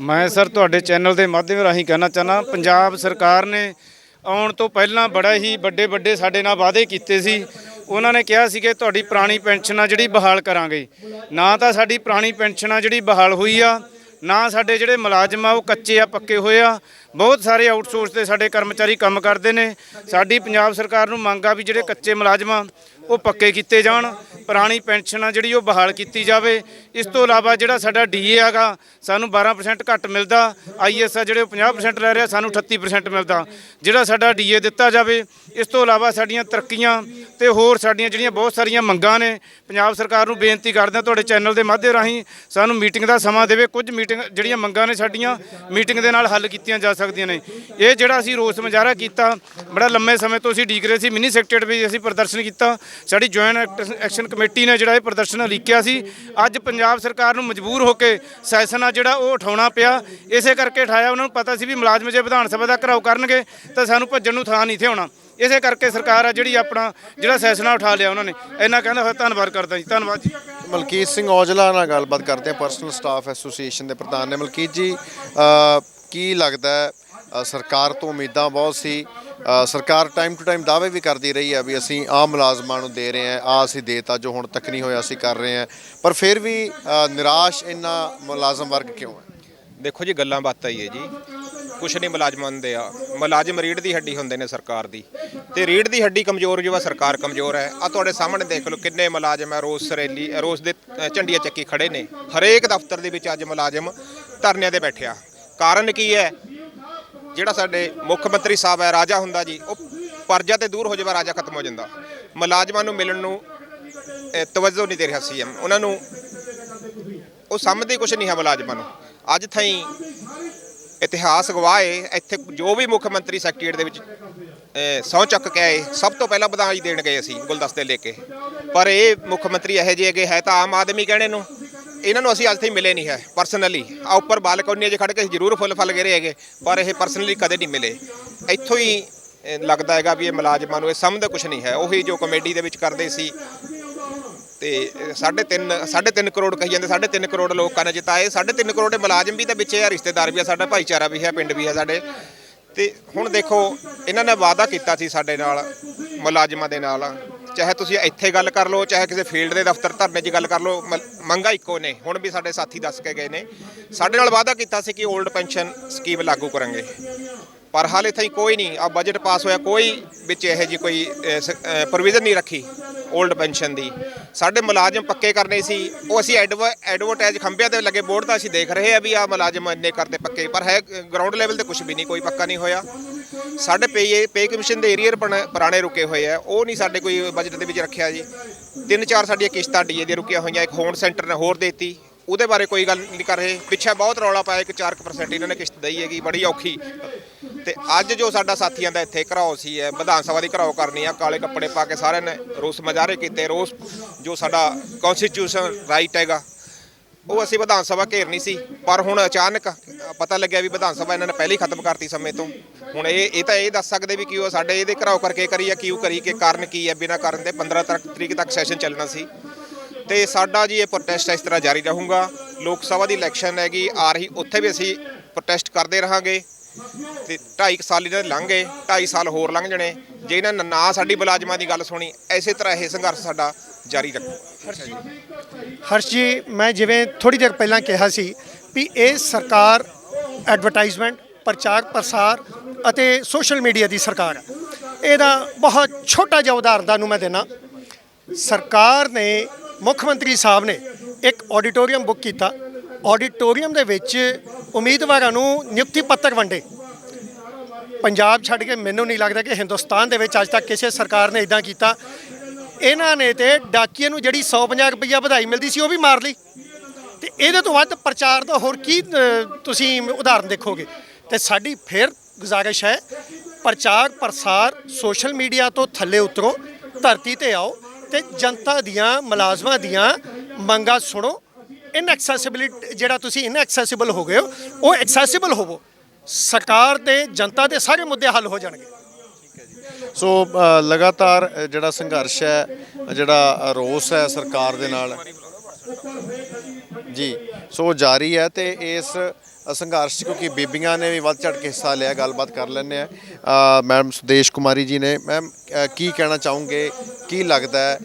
ਮੈਂ ਸਰ, ਤੁਹਾਡੇ ਚੈਨਲ ਦੇ ਮਾਧਿਅਮ ਰਾਹੀਂ ਕਹਿਣਾ ਚਾਹਨਾ ਪੰਜਾਬ ਸਰਕਾਰ ਨੇ ਆਉਣ ਤੋਂ ਪਹਿਲਾਂ ਬੜਾ ਹੀ ਵੱਡੇ ਵੱਡੇ ਸਾਡੇ ਨਾਲ ਵਾਅਦੇ ਕੀਤੇ ਸੀ। ਉਹਨਾਂ ਨੇ ਕਿਹਾ ਸੀ ਕਿ ਤੁਹਾਡੀ ਪੁਰਾਣੀ ਪੈਨਸ਼ਨ ਆ ਜਿਹੜੀ ਬਹਾਲ ਕਰਾਂਗੇ। ਨਾ ਤਾਂ ਸਾਡੀ ਪੁਰਾਣੀ ਪੈਨਸ਼ਨ ਆ ਜਿਹੜੀ ਬਹਾਲ ਹੋਈ ਆ, ਨਾ ਸਾਡੇ ਜਿਹੜੇ ਮੁਲਾਜ਼ਮ ਆ, ਉਹ ਕੱਚੇ ਆ, ਪੱਕੇ ਹੋਏ ਆ। ਬਹੁਤ ਸਾਰੇ ਆਊਟਸੋਰਸ ਤੇ ਸਾਡੇ ਕਰਮਚਾਰੀ ਕੰਮ ਕਰਦੇ ਨੇ। ਸਾਡੀ ਪੰਜਾਬ ਸਰਕਾਰ ਨੂੰ ਮੰਗ ਆ ਵੀ ਜਿਹੜੇ ਕੱਚੇ ਮੁਲਾਜ਼ਮ ਆ ਉਹ ਪੱਕੇ ਕੀਤੇ ਜਾਣ। ਪੁਰਾਣੀ ਪੈਨਸ਼ਨ ਆ ਜਿਹੜੀ ਉਹ ਬਹਾਲ ਕੀਤੀ ਜਾਵੇ। ਇਸ ਤੋਂ ਇਲਾਵਾ ਜਿਹੜਾ ਸਾਡਾ ਡੀਏ ਹੈਗਾ, ਸਾਨੂੰ 12% ਘੱਟ ਮਿਲਦਾ। ਆਈਐਸ ਆ ਜਿਹੜੇ ਉਹ 50% ਲੈ ਰਿਹਾ, ਸਾਨੂੰ 38% ਮਿਲਦਾ। ਜਿਹੜਾ ਸਾਡਾ ਡੀਏ ਦਿੱਤਾ ਜਾਵੇ, ਇਸ ਤੋਂ ਇਲਾਵਾ ਸਾਡੀਆਂ ਤਰੱਕੀਆਂ ਤੇ ਹੋਰ ਸਾਡੀਆਂ ਜਿਹੜੀਆਂ ਬਹੁਤ ਸਾਰੀਆਂ ਮੰਗਾਂ ਨੇ, ਪੰਜਾਬ ਸਰਕਾਰ ਨੂੰ ਬੇਨਤੀ ਕਰਦੇ ਹਾਂ ਤੁਹਾਡੇ ਚੈਨਲ ਦੇ ਮਾਧਿਅਮ ਰਾਹੀਂ ਸਾਨੂੰ ਮੀਟਿੰਗ ਦਾ ਸਮਾਂ ਦੇਵੇ। ਕੁਝ ਮੀਟਿੰਗ ਜਿਹੜੀਆਂ ਮੰਗਾਂ ਨੇ ਸਾਡੀਆਂ, ਮੀਟਿੰਗ ਦੇ ਨਾਲ ਹੱਲ ਕੀਤੀਆਂ ਜਾ ਸਕਦੀਆਂ ਨੇ। ਇਹ ਜਿਹੜਾ ਅਸੀਂ ਰੋਸ ਮੁਜ਼ਾਹਰਾ ਕੀਤਾ, ਬੜਾ ਲੰਮੇ ਸਮੇਂ ਤੋਂ ਅਸੀਂ ਡੀਕ ਰਹੇ ਸੀ, ਮਿੰਨੀ ਸੈਕਟਰੀਏਟ ਵੀ ਅਸੀਂ ਪ੍ਰਦਰਸ਼ਨ ਕੀਤਾ। ਸਾਡੀ ਜੁਆਇੰਟ ਐਕਸ਼ਨ ਕਮੇਟੀ ਨੇ ਜਿਹੜਾ ਇਹ ਪ੍ਰਦਰਸ਼ਨ ਲਿਖਿਆ ਸੀ। ਅੱਜ ਪੰਜਾਬ ਸਰਕਾਰ ਨੂੰ ਮਜਬੂਰ ਹੋ ਕੇ ਸੈਸ਼ਨ ਆ ਜਿਹੜਾ ਉਹ ਉਠਾਉਣਾ ਪਿਆ। ਇਸੇ ਕਰਕੇ ਉਠਾਇਆ, ਉਹਨਾਂ ਨੂੰ ਪਤਾ ਸੀ ਵੀ ਮੁਲਾਜ਼ਮ ਜੇ ਵਿਧਾਨ ਸਭਾ ਦਾ ਘਰਾਓ ਕਰਨਗੇ, ਤਾਂ ਸਾਨੂੰ ਭੱਜਣ ਨੂੰ ਥਾਂ ਨਹੀਂ ਥੇ ਹੋਣਾ ਇਸੇ ਕਰਕੇ ਸਰਕਾਰ ਆ ਜਿਹੜੀ ਆਪਣਾ ਜਿਹੜਾ ਸੈਸ਼ਨ ਆ ਉਠਾ ਲਿਆ ਉਹਨਾਂ ਨੇ। ਇੰਨਾ ਕਹਿੰਦਾ ਹੋਇਆ, ਧੰਨਵਾਦ ਕਰਦਾ ਜੀ। ਧੰਨਵਾਦ ਜੀ। ਮਲਕੀਤ ਸਿੰਘ ਔਜਲਾ ਨਾਲ ਗੱਲਬਾਤ ਕਰਦੇ ਆ ਪਰਸਨਲ ਸਟਾਫ ਐਸੋਸੀਏਸ਼ਨ ਦੇ ਪ੍ਰਧਾਨ ਨੇ। ਮਲਕੀਤ ਜੀ ਕੀ ਲੱਗਦਾ ਸਰਕਾਰ ਤੋਂ ਉਮੀਦਾਂ ਬਹੁਤ ਸੀ? ਸਰਕਾਰ ਟਾਈਮ ਟੂ ਟਾਈਮ ਦਾਅਵੇ ਵੀ ਕਰਦੀ ਰਹੀ ਹੈ ਵੀ ਅਸੀਂ ਆਮ ਮੁਲਾਜ਼ਮਾਂ ਨੂੰ ਦੇ ਰਹੇ ਹਾਂ ਆ ਅਸੀਂ ਦੇਤਾ, ਜੋ ਹੁਣ ਤੱਕ ਨਹੀਂ ਹੋਇਆ ਅਸੀਂ ਕਰ ਰਹੇ ਹਾਂ। ਪਰ ਫਿਰ ਵੀ ਨਿਰਾਸ਼ ਇੰਨਾ ਮੁਲਾਜ਼ਮ ਵਰਗ ਕਿਉਂ ਹੈ? ਦੇਖੋ ਜੀ, ਗੱਲਾਂ ਬਾਤਾਂ ਹੀ ਹੈ ਜੀ। ਕੁਛ ਨਹੀਂ ਮੁਲਾਜ਼ਮਾਂ ਹੁੰਦੇ ਆ ਮੁਲਾਜ਼ਮ ਰੀੜ ਦੀ ਹੱਡੀ ਹੁੰਦੇ ਨੇ ਸਰਕਾਰ ਦੀ। ਤੇ ਰੀੜ ਦੀ ਹੱਡੀ ਕਮਜ਼ੋਰ ਜੋ ਆ, ਸਰਕਾਰ ਕਮਜ਼ੋਰ ਹੈ। ਆ ਤੁਹਾਡੇ ਸਾਹਮਣੇ ਦੇਖ ਲਓ ਕਿੰਨੇ ਮੁਲਾਜ਼ਮ ਹੈ ਰੋਸ ਰੈਲੀ ਰੋਸ ਦੇ ਝੰਡੀਆਂ ਚੱਕੀ ਖੜੇ ਨੇ। ਹਰੇਕ ਦਫ਼ਤਰ ਦੇ ਵਿੱਚ ਅੱਜ ਮੁਲਾਜ਼ਮ ਧਰਨਿਆਂ ਤੇ ਬੈਠਿਆ। ਕਾਰਨ ਕੀ ਹੈ? ਜਿਹੜਾ ਸਾਡੇ ਮੁੱਖ ਮੰਤਰੀ ਸਾਹਿਬ ਹੈ, ਰਾਜਾ ਹੁੰਦਾ ਜੀ, ਉਹ ਪਰਜਾ ਤੇ ਦੂਰ ਹੋ ਜਾਵੇ, ਰਾਜਾ ਖਤਮ ਹੋ ਜਾਂਦਾ। ਮੁਲਾਜ਼ਮਾਂ ਨੂੰ ਮਿਲਣ ਨੂੰ ਤਵੱਜੋ ਨਹੀਂ ਦੇ ਰਿਹਾ ਸੀ ਉਹਨਾਂ ਨੂੰ ਉਹ ਸਮਝਦੇ ਕੁਝ ਨਹੀਂ ਹੈ ਮੁਲਾਜ਼ਮਾਂ ਨੂੰ। ਅੱਜ ਥਾਈ ਇਤਿਹਾਸ ਗਵਾਹ ਹੈ ਇੱਥੇ ਜੋ ਵੀ ਮੁੱਖ ਮੰਤਰੀ ਸੈਕਟਰੀਏਟ ਦੇ ਵਿੱਚ ਸੌ ਚੱਕ ਕੇ ਆਏ, ਸਭ ਤੋਂ ਪਹਿਲਾਂ ਵਧਾਈ ਦੇਣ ਗਏ ਅਸੀਂ ਗੁਲਦਸਤੇ ਲੈ ਕੇ। ਪਰ ਇਹ ਮੁੱਖ ਮੰਤਰੀ ਇਹੋ ਜਿਹੇ ਹੈਗੇ ਹੈ ਤਾਂ ਆਮ ਆਦਮੀ ਕਹਿਣੇ ਨੂੰ ਇਹਨਾਂ ਨੂੰ ਅਸੀਂ ਅੱਜ ਤੱਕ ਮਿਲੇ ਨਹੀਂ ਹੈ ਪਰਸਨਲੀ ਆ ਉੱਪਰ ਬਾਲਕੋਨੀ 'ਚ ਖੜ ਕੇ ਜ਼ਰੂਰ ਫੁੱਲ ਫਲ ਗਰੇ ਹੈਗੇ, ਪਰ ਇਹ ਪਰਸਨਲੀ ਕਦੇ ਨਹੀਂ ਮਿਲੇ। ਇੱਥੋਂ ਹੀ ਲੱਗਦਾ ਹੈਗਾ ਵੀ ਇਹ ਮੁਲਾਜ਼ਮਾਂ ਨੂੰ ਇਹ ਸਮਝਦਾ ਕੁਝ ਨਹੀਂ ਹੈ। ਉਹੀ ਜੋ ਕਮੇਡੀ ਦੇ ਵਿੱਚ ਕਰਦੇ ਸੀ, ਤੇ ਸਾਢੇ ਤਿੰਨ ਸਾਢੇ ਤਿੰਨ ਕਰੋੜ ਕਹੀ ਜਾਂਦੇ, ਸਾਢੇ ਤਿੰਨ ਕਰੋੜ ਲੋਕਾਂ ਨੇ ਜਿਤਾਏ ਸਾਢੇ ਤਿੰਨ ਕਰੋੜ ਦੇ ਮੁਲਾਜ਼ਮ ਵੀ ਤਾਂ ਵਿੱਚ ਆ ਰਿਸ਼ਤੇਦਾਰ ਵੀ ਹੈ ਸਾਡਾ ਭਾਈਚਾਰਾ ਵੀ ਹੈ, ਪਿੰਡ ਵੀ ਹੈ ਸਾਡੇ। ਤੇ ਹੁਣ ਦੇਖੋ, ਇਹਨਾਂ ਨੇ ਵਾਅਦਾ ਕੀਤਾ ਸੀ ਸਾਡੇ ਨਾਲ, ਮੁਲਾਜ਼ਮਾਂ ਦੇ ਨਾਲ। ਚਾਹੇ ਤੁਸੀਂ ਇੱਥੇ ਗੱਲ ਕਰ ਲਓ, ਚਾਹੇ ਕਿਸੇ ਫੀਲਡ ਦੇ ਦਫ਼ਤਰ ਧਰਨੇ 'ਚ ਗੱਲ ਕਰ ਲਓ, ਮ- ਮੰਗਾਂ ਇੱਕੋ ਨੇ, ਹੁਣ ਵੀ ਸਾਡੇ ਸਾਥੀ ਦੱਸ ਕੇ ਗਏ ਨੇ। ਸਾਡੇ ਨਾਲ ਵਾਅਦਾ ਕੀਤਾ ਸੀ ਕਿ 올ਡ ਪੈਨਸ਼ਨ ਸਕੀਮ ਲਾਗੂ ਕਰਾਂਗੇ। ਪਰ ਹਾਲੇ ਤਾਈਂ ਕੋਈ ਨਹੀਂ ਆ ਬਜਟ ਪਾਸ ਹੋਇਆ, ਕੋਈ ਵਿੱਚ ਇਹੋ ਜੀ ਕੋਈ ਪ੍ਰੋਵੀਜ਼ਨ ਨਹੀਂ ਰੱਖੀ 올ਡ ਪੈਨਸ਼ਨ ਦੀ। ਸਾਡੇ ਮੁਲਾਜ਼ਮ ਪੱਕੇ ਕਰਨੇ ਸੀ, ਉਹ ਅਸੀਂ ਐਡਵਰਟਾਈਜ਼ ਖੰਭਿਆਂ ਤੇ ਲੱਗੇ ਬੋਰਡ ਤਾਂ ਅਸੀਂ ਦੇਖ ਰਹੇ ਆ ਵੀ ਆ ਮੁਲਾਜ਼ਮ ਇੰਨੇ ਕਰਦੇ ਪੱਕੇ, ਪਰ ਹੈ ਗਰਾਊਂਡ ਲੈਵਲ ਤੇ ਕੁਝ ਵੀ ਨਹੀਂ, ਕੋਈ ਪੱਕਾ ਨਹੀਂ ਹੋਇਆ। ਸਾਡੇ ਪੇ ਪੇ ਕਮਿਸ਼ਨ ਦੇ ਏਰੀਅਰ ਪੁਰਾਣੇ ਰੁਕੇ ਹੋਏ ਆ। ਉਹ ਨਹੀਂ ਸਾਡੇ ਕੋਈ ਬਜਟ ਦੇ ਵਿੱਚ ਰੱਖਿਆ ਜੀ। ਤਿੰਨ ਚਾਰ ਸਾਡੀਆਂ ਕਿਸ਼ਤਾਂ ਡੀਏ ਦੀਆਂ ਰੁਕੀਆਂ ਹੋਈਆਂ, ਇੱਕ ਹੋਣ ਸੈਂਟਰ ਨੇ ਹੋਰ ਦੇਤੀ। ਉਹਦੇ ਬਾਰੇ ਕੋਈ ਗੱਲ ਨਹੀਂ ਕਰ ਰਹੇ। ਪਿੱਛੇ ਬਹੁਤ ਰੌਲਾ ਪਾਇਆ ਕਿ 4% ਇਹਨਾਂ ਨੇ ਕਿਸ਼ਤ ਦਈ ਹੈਗੀ, ਬੜੀ ਔਖੀ। ਤੇ ਅੱਜ ਜੋ ਸਾਡਾ ਸਾਥੀਆਂ ਦਾ ਇੱਥੇ ਘਰਾਓ ਸੀ ਹੈ ਵਿਧਾਨ ਸਭਾ ਦੀ ਘਰਾਓ ਕਰਨੀ ਆ, ਕਾਲੇ ਕੱਪੜੇ ਪਾ ਕੇ ਸਾਰਿਆਂ ਨੇ ਰੋਸ ਮਜ਼ਾਰੇ ਕੀਤੇ। ਰੋਸ ਜੋ ਸਾਡਾ ਕਨਸਟੀਟਿਊਸ਼ਨ ਰਾਈਟ ਹੈਗਾ। ਉਹ ਅਸੀਂ ਵਿਧਾਨ ਸਭਾ ਘੇਰਨੀ ਸੀ, ਪਰ ਹੁਣ ਅਚਾਨਕ ਪਤਾ ਲੱਗਿਆ ਵੀ ਵਿਧਾਨ ਸਭਾ ਇਹਨਾਂ ਨੇ ਪਹਿਲੀ ਖਤਮ ਕਰਤੀ ਸਮੇਂ ਤੋਂ। ਹੁਣ ਇਹ ਇਹ ਤਾਂ ਇਹ ਦੱਸ ਸਕਦੇ ਵੀ ਕਿਉਂ ਸਾਡੇ ਇਹਦੇ ਘਰਾਓ ਕਰਕੇ ਕਰੀ ਆ ਕਿਉਂ ਕਰੀ, ਕਿ ਕਾਰਨ ਕੀ ਹੈ? ਬਿਨਾਂ ਕਾਰਨ ਦੇ 15 ਤੱਕ ਤਰੀਕ ਤੱਕ ਸੈਸ਼ਨ ਚੱਲਣਾ ਸੀ। ਤੇ ਸਾਡਾ ਜੀ ਇਹ ਪ੍ਰੋਟੈਸਟ ਇਸ ਤਰ੍ਹਾਂ ਜਾਰੀ ਰਹੂਗਾ। ਲੋਕ ਸਭਾ ਦੀ ਇਲੈਕਸ਼ਨ ਹੈਗੀ, ਆ ਰਹੀ, ਉੱਥੇ ਵੀ ਅਸੀਂ ਪ੍ਰੋਟੈਸਟ ਕਰਦੇ ਰਹਾਂਗੇ। ਤੇ 2.5 ਸਾਲ ਇਹਨਾਂ ਦੇ ਲੰਘ ਗਏ 2.5 ਸਾਲ ਹੋਰ ਲੰਘ ਜਣੇ। ਜੇ ਇਹਨਾਂ ਨਾ ਸਾਡੀ ਮੁਲਾਜ਼ਮਾਂ ਦੀ ਗੱਲ ਸੁਣੀ, ਐਸੇ ਤਰ੍ਹਾਂ ਇਹ ਸੰਘਰਸ਼ ਸਾਡਾ ਜਾਰੀ ਰੱਖੂ। ਹਰਸ਼। ਜੀ ਮੈਂ ਜਿਵੇਂ ਥੋੜੀ ਦੇਰ ਪਹਿਲਾਂ ਕਿਹਾ ਸੀ ਵੀ ਇਹ ਸਰਕਾਰ ਐਡਵਰਟਾਈਜ਼ਮੈਂਟ ਪ੍ਰਚਾਰ ਪ੍ਰਸਾਰ ਅਤੇ ਸੋਸ਼ਲ ਮੀਡੀਆ ਦੀ ਸਰਕਾਰ ਹੈ ਇਹਦਾ ਬਹੁਤ ਛੋਟਾ ਜਿਹਾ ਉਦਾਹਰਨ ਤੁਹਾਨੂੰ ਮੈਂ ਦੇਣਾ ਸਰਕਾਰ ਨੇ ਮੁੱਖ ਮੰਤਰੀ ਸਾਹਿਬ ਨੇ ਇੱਕ ਆਡੀਟੋਰੀਅਮ ਬੁੱਕ ਕੀਤਾ। ਆਡੀਟੋਰੀਅਮ ਦੇ ਵਿੱਚ ਉਮੀਦਵਾਰਾਂ ਨੂੰ ਨਿਯੁਕਤੀ ਪੱਤਰ ਵੰਡੇ। ਪੰਜਾਬ ਛੱਡ ਕੇ ਮੈਨੂੰ ਨਹੀਂ ਲੱਗਦਾ ਕਿ ਹਿੰਦੁਸਤਾਨ ਦੇ ਵਿੱਚ ਅੱਜ ਤੱਕ ਕਿਸੇ ਸਰਕਾਰ ਨੇ ਇਦਾਂ ਕੀਤਾ। ਇਹਨਾਂ ਨੇ ਤੇ ਡਾਕੀਏ ਨੂੰ ਜਿਹੜੀ 150 ਰੁਪਈਆ ਵਧਾਈ ਮਿਲਦੀ ਸੀ ਉਹ ਵੀ ਮਾਰ ਲਈ। ਤੇ ਇਹਦੇ ਤੋਂ ਵੱਧ ਪ੍ਰਚਾਰ ਦਾ ਹੋਰ ਕੀ ਤੁਸੀਂ ਉਦਾਹਰਨ ਦੇਖੋਗੇ? ਤੇ ਸਾਡੀ ਫੇਰ ਗੁਜ਼ਾਰਿਸ਼ ਹੈ, ਪ੍ਰਚਾਰ, ਪ੍ਰਸਾਰ, ਸੋਸ਼ਲ ਮੀਡੀਆ ਤੋਂ ਥੱਲੇ ਉਤਰੋ, ਧਰਤੀ ਤੇ ਆਓ ਤੇ ਜਨਤਾ ਦੀਆਂ, ਮੁਲਾਜ਼ਮਾਂ ਦੀਆਂ ਮੰਗਾਂ ਸੁਣੋ। ਇਨਐਕਸੈਸਿਬਿਲਿਟੀ ਜਿਹੜਾ ਤੁਸੀਂ ਇਨਐਕਸੈਸਿਬਲ ਹੋ ਗਏ ਹੋ, ਉਹ ਐਕਸੈਸਿਬਲ ਹੋਵੋ। ਸਰਕਾਰ ਤੇ ਜਨਤਾ ਦੇ ਸਾਰੇ ਮੁੱਦੇ ਹੱਲ ਹੋ ਜਾਣਗੇ। ਸੋ ਲਗਾਤਾਰ ਜਿਹੜਾ ਸੰਘਰਸ਼ ਹੈ ਜਿਹੜਾ ਰੋਸ ਹੈ ਸਰਕਾਰ ਦੇ ਨਾਲ। ਜੀ, ਸੋ ਜਾਰੀ ਹੈ ਤੇ ਇਸ ਸੰਘਰਸ਼ 'ਚ ਕਿਉਂਕਿ ਬੀਬੀਆਂ ਨੇ ਵੀ ਵੱਧ ਚੜ ਕੇ ਹਿੱਸਾ ਲਿਆ, ਗੱਲਬਾਤ ਕਰ ਲੈਂਦੇ ਆ ਮੈਡਮ ਸੁਦੇਸ਼ ਕੁਮਾਰੀ ਜੀ ਨੇ। ਮੈਮ ਕੀ ਕਹਿਣਾ ਚਾਹੋਗੇ? ਕੀ ਲੱਗਦਾ ਹੈ?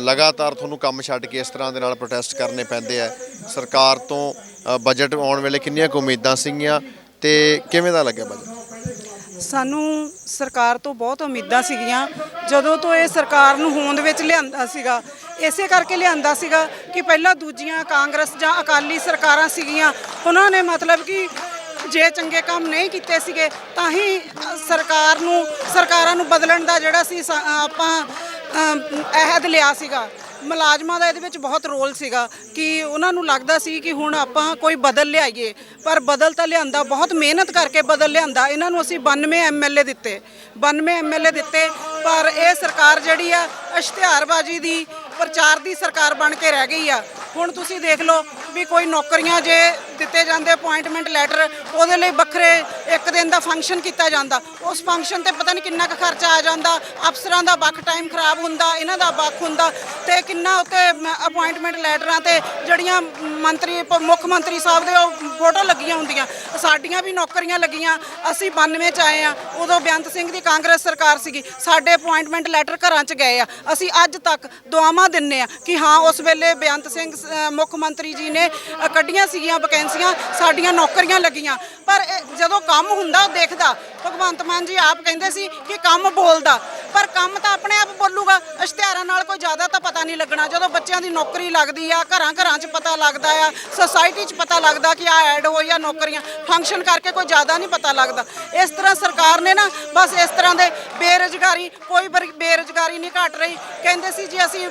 ਲਗਾਤਾਰ ਤੁਹਾਨੂੰ ਕੰਮ ਛੱਡ ਕੇ ਇਸ ਤਰ੍ਹਾਂ ਦੇ ਨਾਲ ਪ੍ਰੋਟੈਸਟ ਕਰਨੇ ਪੈਂਦੇ ਆ? ਸਰਕਾਰ ਤੋਂ ਬਜਟ ਆਉਣ ਵੇਲੇ ਕਿੰਨੀਆਂ ਕੁ ਉਮੀਦਾਂ ਸੀਗੀਆਂ ਤੇ ਕਿਵੇਂ ਦਾ ਲੱਗਿਆ ਬਜਟ ਸਾਨੂੰ ਸਰਕਾਰ ਤੋਂ ਬਹੁਤ ਉਮੀਦਾਂ ਸੀਗੀਆਂ। ਜਦੋਂ ਤੋਂ ਇਹ ਸਰਕਾਰ ਨੂੰ ਹੋਂਦ ਵਿੱਚ ਲਿਆਂਦਾ ਸੀਗਾ, ਇਸੇ ਕਰਕੇ ਲਿਆਂਦਾ ਸੀਗਾ ਕਿ ਪਹਿਲਾਂ ਦੂਜੀਆਂ ਕਾਂਗਰਸ ਜਾਂ ਅਕਾਲੀ ਸਰਕਾਰਾਂ ਸੀਗੀਆਂ, ਉਹਨਾਂ ਨੇ ਮਤਲਬ ਕਿ ਜੇ ਚੰਗੇ ਕੰਮ ਨਹੀਂ ਕੀਤੇ ਸੀਗੇ, ਤਾਂ ਹੀ ਸਰਕਾਰ ਨੂੰ, ਸਰਕਾਰਾਂ ਨੂੰ ਬਦਲਣ ਦਾ ਜਿਹੜਾ ਸੀ ਆਪਾਂ ਅਹਿਦ ਲਿਆ ਸੀਗਾ। ਮੁਲਾਜ਼ਮਾਂ ਦਾ ਇਹਦੇ ਵਿੱਚ ਬਹੁਤ ਰੋਲ ਸੀਗਾ ਕਿ ਉਹਨਾਂ ਨੂੰ ਲੱਗਦਾ ਸੀ ਕਿ ਹੁਣ ਆਪਾਂ ਕੋਈ ਬਦਲ ਲਿਆਈਏ, ਪਰ ਬਦਲ ਤਾਂ ਲਿਆਂਦਾ, ਬਹੁਤ ਮਿਹਨਤ ਕਰਕੇ ਬਦਲ ਲਿਆਂਦਾ। ਇਹਨਾਂ ਨੂੰ ਅਸੀਂ 92 ਐਮਐਲਏ ਦਿੱਤੇ 92 ਐਮਐਲਏ ਦਿੱਤੇ, ਪਰ ਇਹ ਸਰਕਾਰ ਜਿਹੜੀ ਆ, ਇਸ਼ਤਿਹਾਰਬਾਜ਼ੀ ਦੀ, ਪ੍ਰਚਾਰ ਦੀ ਸਰਕਾਰ ਬਣ ਕੇ ਰਹਿ ਗਈ ਆ। ਹੁਣ ਤੁਸੀਂ ਦੇਖ ਲਓ ਵੀ ਕੋਈ ਨੌਕਰੀਆਂ ਜੇ ਦਿੱਤੇ ਜਾਂਦੇ ਅਪਾਇੰਟਮੈਂਟ ਲੈਟਰ ਉਹਦੇ ਲਈ ਵੱਖਰੇ ਇੱਕ ਦਿਨ ਦਾ ਫੰਕਸ਼ਨ ਕੀਤਾ ਜਾਂਦਾ। ਉਸ ਫੰਕਸ਼ਨ ਤੇ ਪਤਾ ਨਹੀਂ ਕਿੰਨਾ ਕੁ ਖਰਚਾ ਆ ਜਾਂਦਾ, ਅਫਸਰਾਂ ਦਾ ਵੱਖ ਟਾਈਮ ਖਰਾਬ ਹੁੰਦਾ, ਇਹਨਾਂ ਦਾ ਵੱਖ ਹੁੰਦਾ ਤੇ ਕਿੰਨਾ ਉੱਤੇ ਅਪਾਇੰਟਮੈਂਟ ਲੈਟਰਾਂ ਤੇ ਜਿਹੜੀਆਂ ਮੰਤਰੀ ਪ- ਮੁੱਖ ਮੰਤਰੀ ਸਾਹਿਬ ਦੇ ਉਹ ਫੋਟੋ ਲੱਗੀਆਂ ਹੁੰਦੀਆਂ। ਸਾਡੀਆਂ ਵੀ ਨੌਕਰੀਆਂ ਲੱਗੀਆਂ, ਅਸੀਂ 92 ਚ ਆਏ ਆ ਉਦੋਂ ਬੇਅੰਤ ਸਿੰਘ ਦੀ ਕਾਂਗਰਸ ਸਰਕਾਰ ਸੀਗੀ, ਸਾਡੇ ਅਪਾਇੰਟਮੈਂਟ ਲੈਟਰ ਘਰਾਂ ਚ ਗਏ ਆ। ਅਸੀਂ ਅੱਜ ਤੱਕ ਦੁਆਵਾਂ ਦਿੰਨੇ ਆ ਕਿ ਹਾਂ, ਉਸ ਵੇਲੇ ਬੇਅੰਤ ਸਿੰਘ ਮੁੱਖ ਮੰਤਰੀ ਜੀ ਨੇ ਅ, ਕੱਢੀਆਂ ਸੀਗੀਆਂ ਵੈਕੈਂਸੀਆਂ ਸਾਡੀਆਂ ਨੌਕਰੀਆਂ ਲੱਗੀਆਂ। ਪਰ ਜਦੋਂ ਕੰਮ ਹੁੰਦਾ ਉਹ ਦੇਖਦਾ ਭਗਵੰਤ ਮਾਨ ਜੀ ਆਪ ਕਹਿੰਦੇ ਸੀ ਕਿ ਕੰਮ ਬੋਲਦਾ। ਪਰ ਕੰਮ ਤਾਂ ਆਪਣੇ ਆਪ ਬੋਲੂਗਾ ਇਸ਼ਤਿਹਾਰਾਂ ਨਾਲ ਕੋਈ ਜ਼ਿਆਦਾ ਤਾਂ ਪਤਾ ਨਹੀਂ ਲੱਗਣਾ। ਜਦੋਂ ਬੱਚਿਆਂ ਦੀ ਨੌਕਰੀ ਲੱਗਦੀ ਆ ਘਰਾਂ ਘਰਾਂ 'ਚ ਪਤਾ ਲੱਗਦਾ ਆ ਸੋਸਾਇਟੀ 'ਚ ਪਤਾ ਲੱਗਦਾ ਕਿ ਆ ਐਡ ਹੋਈ ਆ ਨੌਕਰੀਆਂ ਫੰਕਸ਼ਨ ਕਰਕੇ ਕੋਈ ਜ਼ਿਆਦਾ ਨਹੀਂ ਪਤਾ ਲੱਗਦਾ। ਇਸ ਤਰ੍ਹਾਂ ਸਰਕਾਰ ਨੇ ਨਾ ਬਸ ਇਸ ਤਰ੍ਹਾਂ ਦੇ ਬੇਰੁਜ਼ਗਾਰੀ ਕੋਈ ਬਰ- ਬੇਰੁਜ਼ਗਾਰੀ ਨਹੀਂ ਘਟ ਰਹੀ। ਕਹਿੰਦੇ ਸੀ ਜੀ ਅਸੀਂ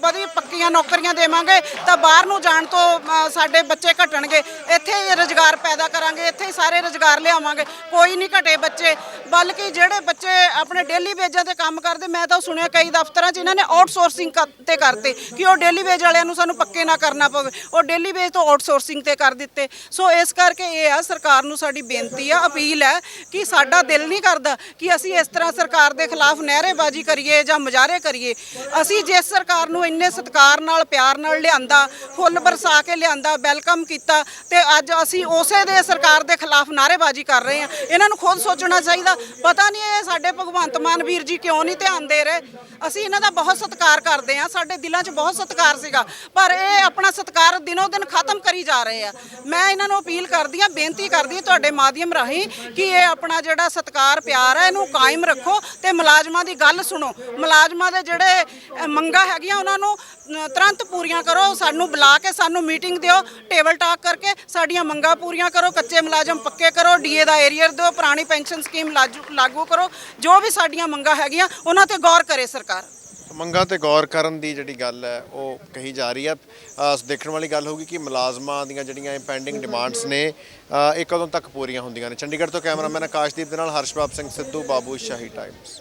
ਵਧੀਆ ਪੱਕੀਆਂ ਨੌਕਰੀਆਂ ਦੇਵਾਂਗੇ ਤਾਂ ਬਾਹਰ ਨੂੰ ਜਾਣ ਤੋਂ ਸਾਡੇ ਬੱਚੇ ਘਟਣਗੇ, ਇੱਥੇ ਹੀ ਰੁਜ਼ਗਾਰ ਪੈਦਾ ਕਰਾਂਗੇ, ਇੱਥੇ ਹੀ ਸਾਰੇ ਰੁਜ਼ਗਾਰ ਲਿਆਵਾਂਗੇ। ਕੋਈ ਨਹੀਂ ਘਟੇ ਬੱਚੇ। ਬਲਕਿ ਜਿਹੜੇ ਬੱਚੇ ਆਪਣੇ ਡੇਲੀ ਵੇਜਾਂ ਤੇ ਕੰਮ ਕਰਦੇ, ਮੈਂ ਤਾਂ ਸੁਣਿਆ ਕਈ ਦਫ਼ਤਰਾਂ 'ਚ ਇਹਨਾਂ ਨੇ ਆਊਟਸੋਰਸਿੰਗ ਤੇ ਕਰਤੇ ਕਿ ਉਹ ਡੇਲੀ ਵੇਜ ਵਾਲਿਆਂ ਨੂੰ ਸਾਨੂੰ ਪੱਕੇ ਨਾ ਕਰਨਾ ਪਵੇ। ਉਹ ਡੇਲੀ ਵੇਜ ਤੋਂ ਆਊਟਸੋਰਸਿੰਗ ਤੇ ਕਰ ਦਿੱਤੇ। ਸੋ ਇਸ ਕਰਕੇ ਇਹ ਆ, ਸਰਕਾਰ ਨੂੰ ਸਾਡੀ ਬੇਨਤੀ ਆ, ਅਪੀਲ ਹੈ ਕਿ ਸਾਡਾ ਦਿਲ ਨਹੀਂ ਕਰਦਾ ਕਿ ਅਸੀਂ ਇਸ ਤਰ੍ਹਾਂ ਸਰਕਾਰ ਦੇ ਖਿਲਾਫ ਨਹਿਰੇਬਾਜ਼ੀ ਕਰੀਏ ਜਾਂ ਮੁਜ਼ਾਹਰੇ ਕਰੀਏ। ਅਸੀਂ ਜਿਸ ਸਰਕਾਰ ਨੂੰ ਇੰਨੇ ਸਤਿਕਾਰ ਨਾਲ, ਪਿਆਰ ਨਾਲ ਲਿਆਂਦਾ, ਫੁੱਲ ਬਰਸਾ ਕੇ ਲਿਆਂਦਾ, ਵੈਲਕਮ ਕੀਤਾ, ਤੇ ਅੱਜ ਅਸੀਂ ਉਸੇ ਦੇ ਸਰਕਾਰ ਦੇ ਖਿਲਾਫ ਨਾਅਰੇਬਾਜ਼ੀ ਕਰ ਰਹੇ ਹਾਂ। ਇਹਨਾਂ ਨੂੰ ਖੁਦ ਸੋਚਣਾ ਚਾਹੀਦਾ ਪਤਾ ਨਹੀਂ ਇਹ ਸਾਡੇ ਭਗਵੰਤ ਮਾਨ ਵੀਰ ਜੀ ਕਿਉਂ ਨਹੀਂ ਧਿਆਨ ਦੇ ਰਹੇ। ਅਸੀਂ ਇਹਨਾਂ ਦਾ ਬਹੁਤ ਸਤਿਕਾਰ ਕਰਦੇ ਹਾਂ ਸਾਡੇ ਦਿਲਾਂ 'ਚ ਬਹੁਤ ਸਤਿਕਾਰ ਸੀਗਾ ਪਰ ਇਹ ਆਪਣਾ ਸਤਿਕਾਰ ਦਿਨੋ ਦਿਨ ਖਤਮ ਕਰੀ ਜਾ ਰਹੇ ਆ। ਮੈਂ ਇਹਨਾਂ ਨੂੰ ਅਪੀਲ ਕਰਦੀ ਹਾਂ ਬੇਨਤੀ ਕਰਦੀ ਹਾਂ ਤੁਹਾਡੇ ਮਾਧਿਅਮ ਰਾਹੀਂ ਕਿ ਇਹ ਆਪਣਾ ਜਿਹੜਾ ਸਤਿਕਾਰ ਪਿਆਰ ਹੈ ਇਹਨੂੰ ਕਾਇਮ ਰੱਖੋ ਤੇ ਮੁਲਾਜ਼ਮਾਂ ਦੀ ਗੱਲ ਸੁਣੋ। ਮੁਲਾਜ਼ਮਾਂ ਦੇ ਜਿਹੜੇ ਅ, ਮੰਗਾਂ ਹੈਗੀਆਂ ਉਹਨਾਂ ਨੂੰ ਤੁਰੰਤ ਪੂਰੀਆਂ ਕਰੋ ਸਾਨੂੰ ਬੁਲਾ ਕੇ ਸਾਨੂੰ ਮੀਟਿੰਗ ਦਿਓ ਟੇਬਲ ਟਾਕ ਕਰਕੇ ਸਾਡੀਆਂ ਮੰਗਾਂ ਪੂਰੀਆਂ ਕਰੋ ਕੱਚੇ ਮੁਲਾਜ਼ਮ ਪੱਕੇ ਕਰੋ ਡੀਏ ਦਾ ਏਰੀਅਰ ਦਿਓ ਪੁਰਾਣੀ ਪੈਨਸ਼ਨ ਸਕੀਮ ਲਾਜੂ- ਲਾਗੂ ਕਰੋ ਜੋ ਵੀ ਸਾਡੀਆਂ ਮੰਗਾਂ ਹੈਗੀਆਂ ਉਹਨਾਂ ਤੇ ਗੌਰ ਕਰੇ ਸਰਕਾਰ। ਮੰਗਾਂ ਤੇ ਗੌਰ ਕਰਨ ਦੀ ਜਿਹੜੀ ਗੱਲ ਹੈ ਉਹ ਕਹੀ ਜਾ ਰਹੀ ਹੈ। ਅ, ਦੇਖਣ ਵਾਲੀ ਗੱਲ ਹੋਊਗੀ ਕਿ ਮੁਲਾਜ਼ਮਾਂ ਦੀਆਂ ਜਿਹੜੀਆਂ ਪੈਂਡਿੰਗ ਡਿਮਾਂਡਸ ਨੇ ਅ, ਇਹ ਕਦੋਂ ਤੱਕ ਪੂਰੀਆਂ ਹੁੰਦੀਆਂ ਨੇ? ਚੰਡੀਗੜ੍ਹ ਤੋਂ ਕੈਮਰਾਮੈਨ ਆਕਾਸ਼ਦੀਪ ਦੇ ਨਾਲ ਹਰਸ਼ਬਾਬ ਸਿੰਘ ਸਿੱਧੂ ਬਾਬੂ ਸ਼ਾਹੀ ਟਾਈਮਸ